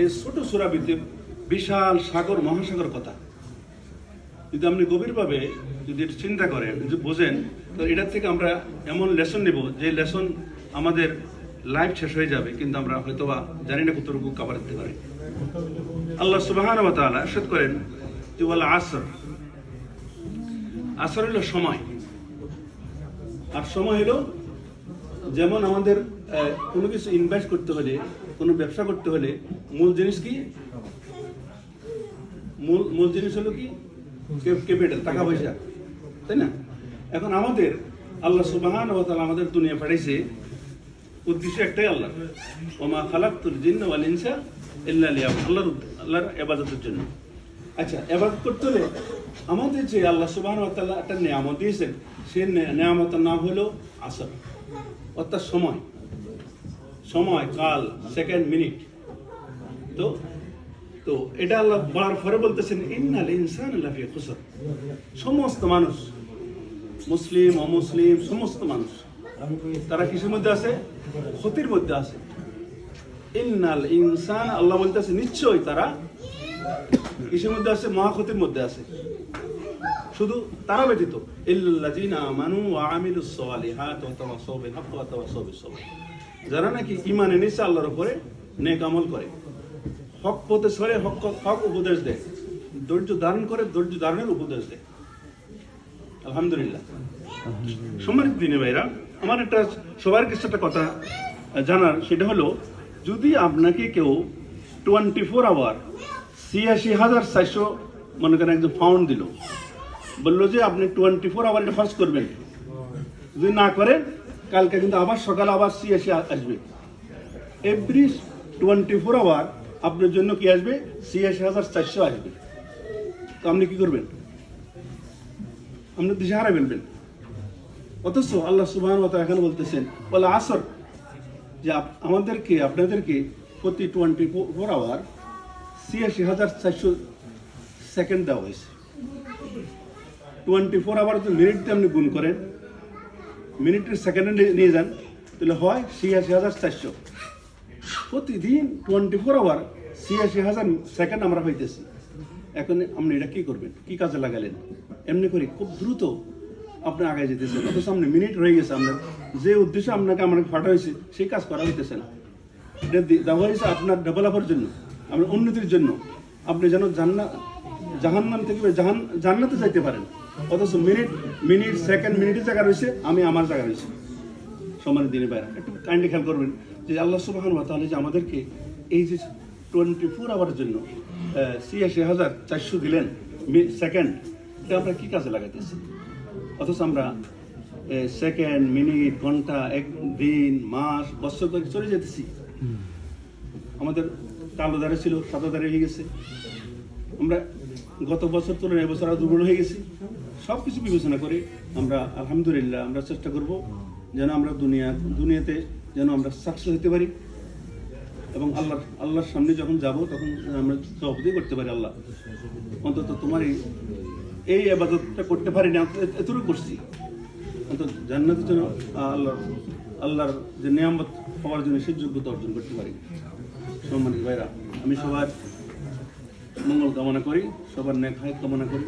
এই ছোট সুরা ভিতরে বিশাল সাগর, মহাসাগর কথা। যদি আপনি গভীরভাবে যদি চিন্তা করেন, যদি বোঝেন তো এটার থেকে আমরা এমন লেসন নেব যে লেসন আমাদের লাইফ শেষ হয়ে যাবে, কিন্তু আমরা হয়তো বা জানি না কতটুকু কাবার দিতে পারি। আল্লাহ সুবাহান তাআলা করেন যে, ওয়াল আসর। আসর হলো সময়। আর সময় হলো যেমন আমাদের কোনো কিছু ইনভেস্ট করতে হলে, কোনো ব্যবসা করতে হলে মূল জিনিস কি? মূল মূল জিনিস হলো কি? ক্যাপিটাল, টাকা পয়সা, তাই না? এখন আমাদের, আল্লাহ সুবাহান ওয়া তাআলা আমাদের দুনিয়া পাঠাইছে, উদ্দেশ্য একটাই আল্লাহ। ওমা খালাকুল জিন্না ওয়াল ইনসা ইল্লা আল্লাহর আল্লাহর ইবাদতের জন্য। আচ্ছা ইবাদত করতে হলে আমাদের যে আল্লাহ সুবহানাহু ওয়া তাআলা একটা নিয়ামত দিয়েছেন সেই নিয়ামতের নাম হলো আসর। অর্থাৎ সময়। সময়, কাল সেকেন্ড মিনিট তো তো এটা আল্লাহ বলার পরে বলতেছেন, ইন্নাল ইনসান খুসর। সমস্ত মানুষ, মুসলিম, অমুসলিম, সমস্ত মানুষ, তারা কিসের মধ্যে আছে? ক্ষতির মধ্যে আছে। ইন্নাল ইনসান, আল্লাহ বলতেছে, নিশ্চয়ই তারা কিসের মধ্যে আছে? মহাক্ষতির মধ্যে আছে। শুধু তারা ব্যতীত। যারা নাকি ঈমান এনেছে আল্লাহর উপরে, নেক আমল করে। হক পথে সরে হক হক উপদেশ দেয়। ধৈর্য ধারণ করে, ধৈর্য ধারণের উপদেশ দেয়। আলহামদুলিল্লাহ। সম্মানিত দিনে ভাইরা, আমার একটা সবার কাছে একটা কথা জানার, সেটা হলো, যদি আপনাকে কেউ টোয়েন্টি ফোর আওয়ার ছিয়াশি হাজার চারশো, মনে করেন একজন ফাউন্ড দিল বলল যে আপনি টোয়েন্টি ফোর আওয়ার ফার্স্ট করবেন। যদি না করেন কালকে কিন্তু আবার সকালে আবার ছিয়াশি আসবে। এভরি টোয়েন্টি ফোর আওয়ার আপনার জন্য কি আসবে? ছিয়াশি হাজার চারশো আসবে। তো আপনি কি করবেন? আপনি দিশাহারা ফেলবেন। অথচ আল্লাহ সুবহান মতো এখানে বলতেছেন বলে আসর। যে আমাদেরকে, আপনাদেরকে প্রতি টোয়েন্টি ফোর আওয়ার ছিয়াশি হাজার চারশো সেকেন্ড দেওয়া হয়েছে। টোয়েন্টি ফোর আওয়ার যদি মিনিট আপনি গুণ করেন, মিনিটের সেকেন্ডে নিয়ে যান, তাহলে হয় ছিয়াশি হাজার চারশো। প্রতিদিন টোয়েন্টি ফোর আওয়ার ছিয়াশি হাজার সেকেন্ড আমরা পাইতেছি এখন আপনি এটা কী করবেন? কী কাজে লাগালেন? এমনি করে খুব দ্রুত আপনি আগে যেতেছেন। অথচ সামনে মিনিট রয়ে গেছে আপনার। যে উদ্দেশ্যে আপনাকে আমাকে ফাটা হয়েছে সেই কাজ করা হইতেছে না। এটা দেওয়া হয়েছে আপনার ডেভেলপের জন্য, আপনার উন্নতির জন্য। আপনি যেন জান্নাত জাহান্নাম থেকে জাহান জান্নাতে যাইতে পারেন। অথচ মিনিট মিনিট সেকেন্ড মিনিটের জায়গা রয়েছে আমি আমার জায়গা রয়েছে। সমানের দিনে বাইরে। একটু কাইন্ডলি খেয়াল করবেন যে আল্লাহ সুবাহান তাহলে যে আমাদেরকে এই যে টোয়েন্টি ফোর আওয়ারের জন্য ছিয়াশি হাজার চারশো দিলেন সেকেন্ড এটা আমরা কি কাজে লাগাইতেছি? অথচ আমরা সেকেন্ড মিনিট ঘণ্টা এক দিন মাস বছর ধরে চলে যেতেছি আমাদের কালো দাঁড়ে ছিল সাদা দাঁড়ে হয়ে গেছে। আমরা গত বছর তুলনায় এবছর আরও দুর্বল হয়ে গেছি। সব কিছু বিবেচনা করে আমরা, আলহামদুলিল্লাহ, আমরা চেষ্টা করব যেন আমরা দুনিয়া, দুনিয়াতে যেন আমরা সাকসেস হতে পারি। এবং আল্লাহ, আল্লাহর সামনে যখন যাব, তখন আমরা সভাপতি করতে পারি আল্লাহ। অন্তত তোমার এই এই আবাদতটা করতে পারি না এত- এতটুকু করছি। অন্তত জান্নাতের জন্য আল্লাহ আল্লাহর যে নিয়ামত হওয়ার জন্য সেই যোগ্যতা অর্জন করতে পারি। সম্মানিত ভাইরা, আমি সবার মঙ্গল কামনা করি সবার নেক কামনা করি।